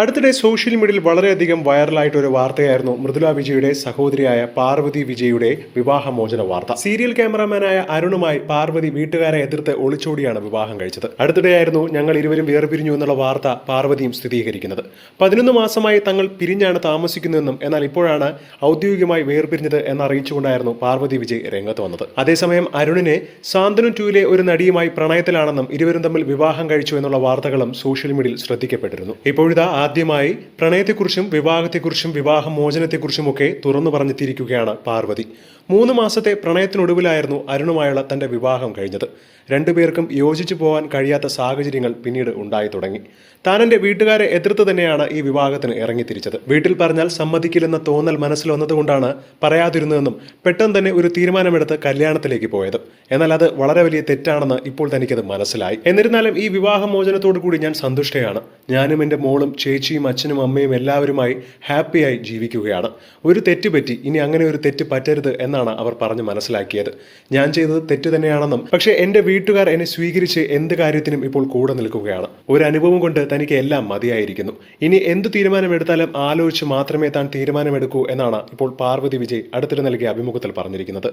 അടുത്തിടെ സോഷ്യൽ മീഡിയയിൽ വളരെയധികം വൈറലായിട്ട് ഒരു വാർത്തയായിരുന്നു മൃദുല വിജയുടെ സഹോദരിയായ പാർവതി വിജയുടെ വിവാഹമോചന വാർത്ത. സീരിയൽ ക്യാമറാമാനായ അരുണുമായി പാർവതി വീട്ടുകാരെ എതിർത്ത് ഒളിച്ചോടിയാണ് വിവാഹം കഴിച്ചത്. അടുത്തിടെയായിരുന്നു ഞങ്ങൾ ഇരുവരും വേർപിരിഞ്ഞു എന്നുള്ള വാർത്ത പാർവതിയും സ്ഥിരീകരിക്കുന്നത്. പതിനൊന്ന് മാസമായി തങ്ങൾ പിരിഞ്ഞാണ് താമസിക്കുന്നതെന്നും എന്നാൽ ഇപ്പോഴാണ് ഔദ്യോഗികമായി വേർപിരിഞ്ഞത് എന്നറിയിച്ചുകൊണ്ടായിരുന്നു പാർവതി വിജയ് രംഗത്ത് വന്നത്. അതേസമയം അരുണിനെ സാന്തനു ടൂവിലെ ഒരു നടിയുമായി പ്രണയത്തിലാണെന്നും ഇരുവരും തമ്മിൽ വിവാഹം കഴിച്ചു എന്നുള്ള വാർത്തകളും സോഷ്യൽ മീഡിയയിൽ ശ്രദ്ധിക്കപ്പെട്ടിരുന്നു. ഇപ്പോഴിതാ ആദ്യമായി പ്രണയത്തെക്കുറിച്ചും വിവാഹത്തെക്കുറിച്ചും വിവാഹമോചനത്തെക്കുറിച്ചും ഒക്കെ തുറന്നു പറഞ്ഞെത്തിയിരിക്കുകയാണ് പാർവതി. മൂന്ന് മാസത്തെ പ്രണയത്തിനൊടുവിലായിരുന്നു അരുണുമായുള്ള തന്റെ വിവാഹം കഴിഞ്ഞത്. രണ്ടുപേർക്കും യോജിച്ചു പോകാൻ കഴിയാത്ത സാഹചര്യങ്ങൾ പിന്നീട് ഉണ്ടായി തുടങ്ങി. താൻ വീട്ടുകാരെ എതിർത്ത് തന്നെയാണ് ഈ വിവാഹത്തിന് ഇറങ്ങിത്തിരിച്ചത്. വീട്ടിൽ പറഞ്ഞാൽ സമ്മതിക്കില്ലെന്ന തോന്നൽ മനസ്സിൽ വന്നതുകൊണ്ടാണ് പറയാതിരുന്നതെന്നും പെട്ടെന്ന് തന്നെ ഒരു തീരുമാനമെടുത്ത് കല്യാണത്തിലേക്ക് പോയത്. എന്നാൽ അത് വളരെ വലിയ തെറ്റാണെന്ന് ഇപ്പോൾ തനിക്കത് മനസ്സിലായി. എന്നിരുന്നാലും ഈ വിവാഹമോചനത്തോടു കൂടി ഞാൻ സന്തുഷ്ടയാണ്. ഞാനും എന്റെ മോളും ചേച്ചിയും അച്ഛനും അമ്മയും എല്ലാവരുമായി ഹാപ്പിയായി ജീവിക്കുകയാണ്. ഒരു തെറ്റ് പറ്റി ഇനി അങ്ങനെ ഒരു തെറ്റ് പറ്റരുത് എന്നാണ് അവർ പറഞ്ഞ് മനസ്സിലാക്കിയത്. ഞാൻ ചെയ്തത് തെറ്റ് തന്നെയാണെന്നും പക്ഷേ എന്റെ വീട്ടുകാർ എന്നെ സ്വീകരിച്ച് എന്ത് കാര്യത്തിനും ഇപ്പോൾ കൂടെ നിൽക്കുകയാണ്. ഒരു അനുഭവം കൊണ്ട് തനിക്ക് എല്ലാം മതിയായിരിക്കുന്നു. ഇനി എന്ത് തീരുമാനമെടുത്താലും ആലോചിച്ച് മാത്രമേ താൻ തീരുമാനമെടുക്കൂ എന്നാണ് ഇപ്പോൾ പാർവതി വിജയ് അടുത്തിടെ നൽകിയ അഭിമുഖത്തിൽ പറഞ്ഞിരിക്കുന്നത്.